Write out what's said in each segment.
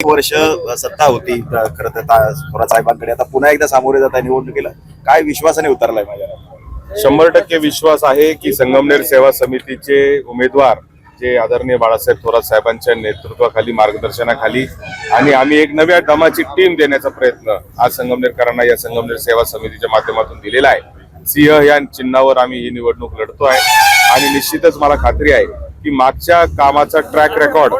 वर्ष सत्ता होती खरं तर थोरात साहेबांकडे आता पुन्हा एकदा सामोरे जात आहे निवडणुकीला. काय विश्वासाने उतरलाय माझ्या शंभर टक्के विश्वास आहे की संगमनेर सेवा समितीचे उमेदवार जे आदरणीय बाळासाहेब थोरात साहेबांच्या नेतृत्वाखाली मार्गदर्शनाखाली आणि आम्ही एक नव्या दमाची टीम देण्याचा प्रयत्न आज संगमनेरकरांना या संगमनेर सेवा समितीच्या माध्यमातून दिलेला आहे. सिंह या चिन्हावर आम्ही ही निवडणूक लढतो आहे. आणि निश्चितच मला खात्री आहे की मागच्या कामाचा ट्रॅक रेकॉर्ड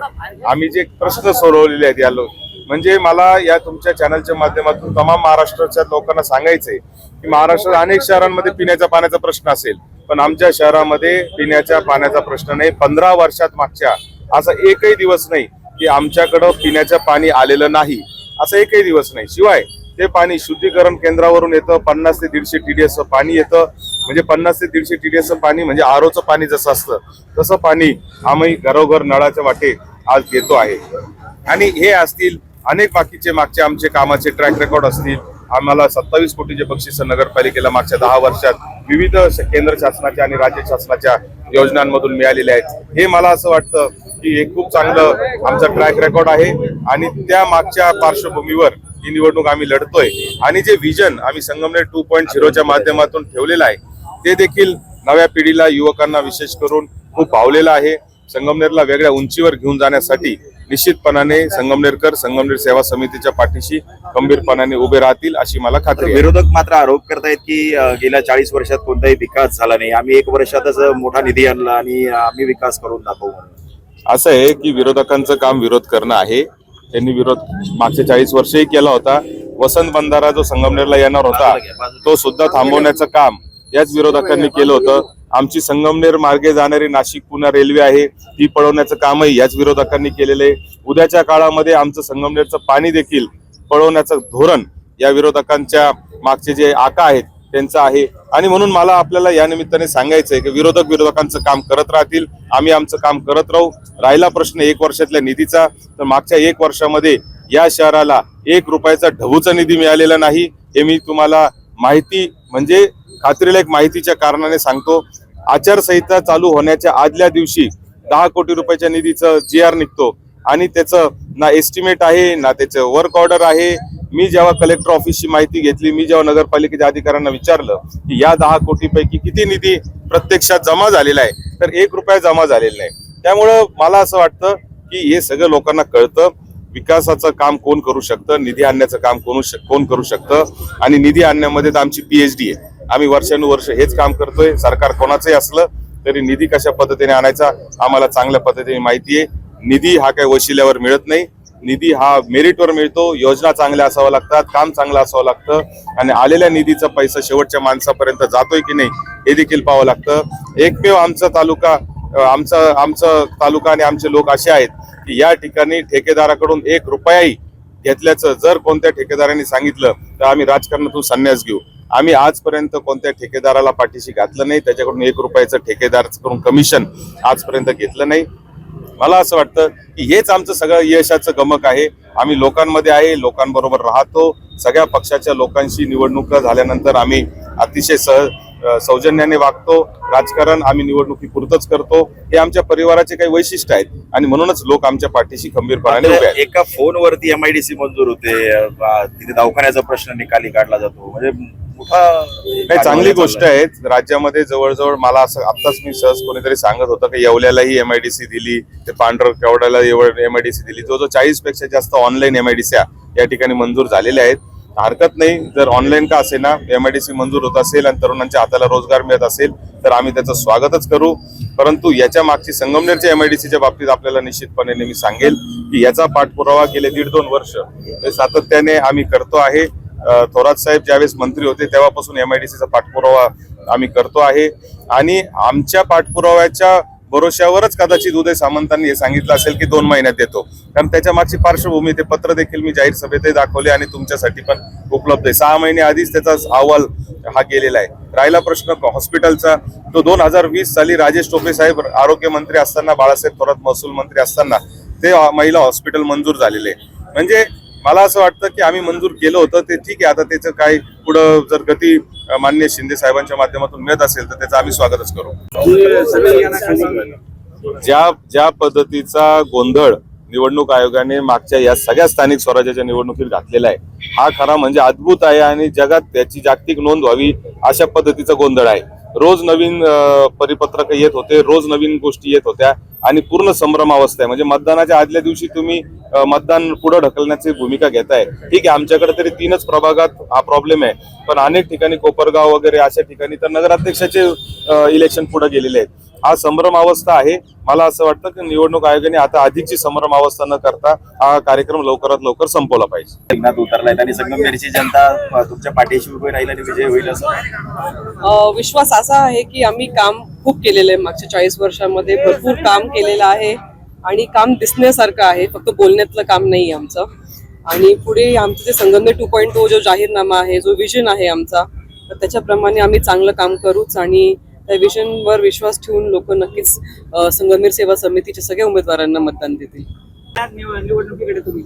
आम्ही जे प्रश्न सोडवलेले आहेत या लोक म्हणजे मला या तुमच्या चॅनलच्या माध्यमातून तमाम महाराष्ट्राच्या लोकांना सांगायचंय की महाराष्ट्रात अनेक शहरांमध्ये पिण्याच्या पाण्याचा प्रश्न असेल पण आमच्या शहरामध्ये पिण्याच्या पाण्याचा प्रश्न नाही. पंधरा वर्षात मागच्या असा एकही दिवस नाही की आमच्याकडं पिण्याचं पाणी आलेलं नाही. असा एकही दिवस नाही. शिवाय ते पाणी शुद्धीकरण केंद्रावरून येतं पन्नास ते दीडशे टीडीएस पाणी येतं. म्हणजे पन्नास ते दीडशे टीडीएस पाणी म्हणजे आरोचं पाणी जसं असतं तसं पाणी आम्ही घरोघर नळाच्या वाटे आज देतो आहे. आणि हे असतील अनेक बाकीचे मागचे आमचे कामाचे ट्रॅक रेकॉर्ड असतील आम्हाला सत्तावीस कोटीचे बक्षीस नगरपालिकेला मागच्या दहा वर्षात विविध केंद्र शासनाच्या आणि राज्य शासनाच्या योजनांमधून मिळालेले आहेत. हे मला असं वाटतं की हे खूप चांगलं आमचा ट्रॅक रेकॉर्ड आहे आणि त्या मागच्या पार्श्वभूमीवर ही निवडणूक आम्ही लढतोय. आणि जे विजन आम्ही संगमनेर टू पॉईंट झिरोच्या माध्यमातून ठेवलेलं आहे ते देखील नव्या पिढीला युवकांना विशेष करून खूप भावलेलं आहे. संगमनेरला वेगळ्या उंचीवर घेऊन जाण्यासाठी निश्चितपणाने संगमनेरकर संगमनेर सेवा समितीच्या पाठीशी खंबीरपणाने उभे राहतील अशी मला तर खात्री विरोधक मात्र आरोप करतायत की गेल्या चाळीस वर्षात कोणताही विकास झाला नाही. आम्ही एक वर्षातच मोठा निधी आणला आणि आम्ही विकास करून दाखवू असं आहे की विरोधकांचं काम विरोध करणं आहे. त्यांनी विरोध मागच्या चाळीस वर्षही केला होता. वसंत बंधारा जो संगमनेरला येणार होता तो सुद्धा थांबवण्याचं काम याच विरोधकांनी केलं होतं. आमची संगमनेर मार्गे जाणारी नाशिक पुणे रेल्वे आहे ती पळवण्याचं कामही याच विरोधकांनी केलेलं आहे. उद्याच्या काळामध्ये आमचं संगमनेरचं पाणी देखील पळवण्याचं धोरण या विरोधकांच्या मागचे जे आका आहेत त्यांचं आहे. आणि म्हणून मला आपल्याला या निमित्ताने सांगायचं आहे की विरोधक विरोधकांचं काम करत राहतील आम्ही आमचं काम करत राहू. राहिला प्रश्न एक वर्षातल्या निधीचा तर मागच्या एक वर्षामध्ये या शहराला एक रुपयाचा ढबूचा निधी मिळालेला नाही हे मी तुम्हाला माहिती म्हणजे खात्रीला एक माहितीच्या कारणाने सांगतो आचारसंहिता चालू होण्याच्या आदल्या दिवशी दहा कोटी रुपयाच्या निधीचं जी आर निघतो. आणि त्याचं ना एस्टिमेट आहे ना त्याचं वर्क ऑर्डर आहे. मी जेव्हा कलेक्टर ऑफिसची माहिती घेतली मी जेव्हा नगरपालिकेच्या अधिकाऱ्यांना विचारलं की या दहा कोटी पैकी किती निधी प्रत्यक्षात जमा झालेला आहे तर एक रुपया जमा झालेला नाही. त्यामुळं मला असं वाटतं की हे सगळं लोकांना कळतं विकासाचं काम कोण करू शकतं निधी आणण्याचं काम कोण कोण करू शकतं आणि निधी आणण्यामध्ये तर आमची पीएचडी आहे. आम्ही वर्षानुवर्ष हेच काम करतोय. सरकार कोणाचंही असलं तरी निधी कशा पद्धतीने आणायचा आम्हाला चांगल्या पद्धतीने माहिती आहे. निधी हा काही वशिल्यावर मिळत नाही. निधी हा मेरिटवर मिळतो. योजना चांगल्या असाव्या लागतात काम चांगलं असावं लागतं आणि आलेल्या निधीचा पैसा शेवटच्या माणसापर्यंत जातोय की नाही हे देखील पाहावं लागतं. एकमेव आमचा तालुका आमचा आमचा तालुका आणि आमचे लोक असे आहेत की या ठिकाणी ठेकेदाराकडून एक रुपयाही घेतल्याचं जर कोणत्या ठेकेदारांनी सांगितलं तर आम्ही राजकारणातून संन्यास घेऊ. आम्ही आजपर्यंत कोणत्या ठेकेदाराला पाठीशी घातलं नाही त्याच्याकडून एक रुपयाचं ठेकेदाराकडून कमिशन आजपर्यंत घेतलं नाही. मला असं वाटतं की हेच आमचं सगळं यशाचं गमक आहे. आम्ही लोकांमध्ये आहे लोकांबरोबर राहतो. सगळ्या पक्षाच्या लोकांशी निवडणूक झाल्यानंतर आम्ही अतिशय सह सौजन्याने वागतो. राजकारण आम्ही निवडणुकीपुरतच करतो. हे आमच्या परिवाराचे काही वैशिष्ट्य आहेत आणि म्हणूनच लोक आमच्या पाठीशी खंबीरपणाने उभे आहेत. एका फोनवरती एमआयडीसी मंजूर होते. तिथे दवाखान्याचा प्रश्न निकाली काढला जातो. म्हणजे नाही चांगली गोष्ट आहे. राज्यामध्ये जवळजवळ मला असं आत्ताच मी सहज कोणीतरी सांगत होतं की येवल्यालाही एमआयडीसी दिली ते पांढर केवढ्याला एमआयडीसी दिली. जो जो चाळीसपेक्षा जास्त ऑनलाईन एमआयडीसी या ठिकाणी मंजूर झालेल्या आहेत. हरकत नाही जर ऑनलाईन का असे ना एमआयडीसी मंजूर होत असेल आणि तरुणांच्या हाताला रोजगार मिळत असेल तर आम्ही त्याचं स्वागतच करू. परंतु याच्या मागची संगमनेरच्या एमआयडीसीच्या बाबतीत आपल्याला निश्चितपणे मी सांगेल की याचा पाठपुरावा गेले दीड दोन वर्ष. सातत्याने आम्ही करतो आहे. थोरात साहेब ज्यावेळेस मंत्री होते तेव्हापासून एम आय डी सीचा पाठपुरावा आम्ही करतो आहे. आणि आमच्या पाठपुराव्याच्या भरोश्यावरच कदाचित उदय सामंतांनी हे सांगितलं असेल की दोन महिन्यात देतो. कारण त्याच्या मागची पार्श्वभूमी ते पत्र देखील मी जाहीर सभेतही दाखवले आणि तुमच्यासाठी पण उपलब्ध आहे. सहा महिने आधीच त्याचा अहवाल हा गेलेला आहे. राहिला प्रश्न हॉस्पिटलचा. तो दोन हजार वीस साली राजेश टोपे साहेब आरोग्यमंत्री असताना बाळासाहेब थोरात महसूल मंत्री असताना ते महिला हॉस्पिटल मंजूर झालेले. आहे. म्हणजे मला असं वाटतं की आम्ही मंजूर केलं होतं ते ठीक आहे. आता त्याचं काही पुढं जर गती मान्य शिंदे साहेबांच्या माध्यमातून मिळत असेल तर त्याचं आम्ही स्वागतच करू. ज्या ज्या पद्धतीचा गोंधळ निवडणूक आयोगाने मागच्या या सगळ्या स्थानिक स्वराज्याच्या निवडणुकीत घातलेला आहे हा खरा म्हणजे अद्भुत आहे आणि जगात त्याची जागतिक नोंद व्हावी अशा पद्धतीचा गोंधळ आहे. रोज नवीन परिपत्रक येत होते रोज नवीन गोष्टी येत होत्या आणि पूर्ण संभ्रम अवस्था आहे. म्हणजे मतदानाच्या आदल्या दिवशी तुम्ही मतदान पुढे ढकलण्याची भूमिका घेताय. ठीक आहे आमच्याकडे तरी तीनच प्रभागात हा प्रॉब्लेम आहे. पण अनेक ठिकाणी कोपरगाव वगैरे अशा ठिकाणी तर नगराध्यक्षाचे इलेक्शन पुढे गेलेले आहेत. हा संभ्रम अवस्था आहे. मला असं वाटतं की निवडणूक आयोगाने आता अधिकची संभ्रम अवस्था न करता हा कार्यक्रम लवकरात लवकर संपवला पाहिजे. उतरलाय आणि संगमनेरची जनता तुमच्या पाठीशी उभी राहील आणि विजय होईल असं? विश्वास असा आहे की आम्ही काम खूप केलेलं आहे मागच्या चाळीस वर्षामध्ये. भरपूर काम केलेलं आहे आणि काम दिसण्यासारखं आहे. फक्त बोलण्यातलं काम नाही आमचं. आणि पुढे आमचं जे संगमनेर टू पॉईंट टू जो जाहीरनामा आहे जो विजन आहे आमचा तर त्याच्याप्रमाणे आम्ही चांगलं काम करूच आणि त्या विजनवर विश्वास ठेवून लोक नक्कीच अ, संगमनेर सेवा समितीच्या सगळ्या उमेदवारांना मतदान देतील. निवडणुकीकडे तुम्ही.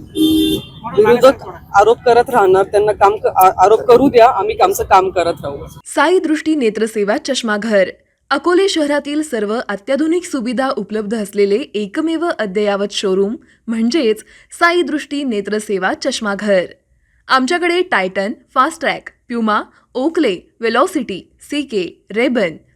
विरोधक आरोप करत राहणार त्यांना काम क- आरोप करू द्या आम्ही आमचं काम करत राहू. साई दृष्टी नेत्रसेवा चष्माघर. अकोले शहरातील सर्व अत्याधुनिक सुविधा उपलब्ध असलेले एकमेव अद्ययावत शोरूम म्हणजेच साई दृष्टी नेत्रसेवा चष्माघर. आमच्याकडे Titan Fastrack Puma Oakley Velocity CK Rayban